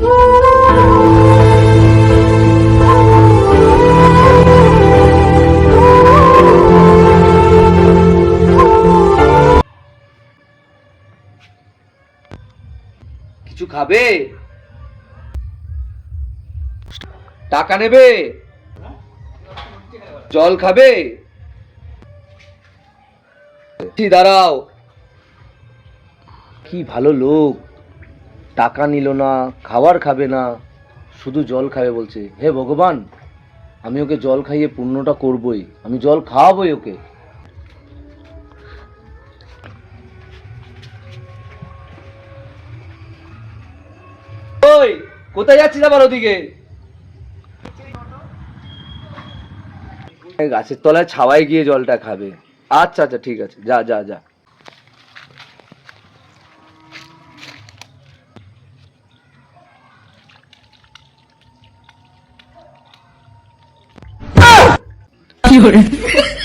কিছু খাবে? টাকা নেবে? জল খাবে? দাঁড়াও। কি ভালো লোক। টাকা নিল না, খাবার খাবে না, শুধু জল খাবে বলছে। হে ভগবান, আমি ওকে জল খাইয়ে পুণ্যটা করবই, আমি জল খাওয়াবই ওকে। ওই, কোথায় যাচ্ছিস আবার ওদিকে? গাছের তলায় ছাওয়ায় গিয়ে জলটা খাবে। আচ্ছা আচ্ছা ঠিক আছে, যা যা যা। কি hore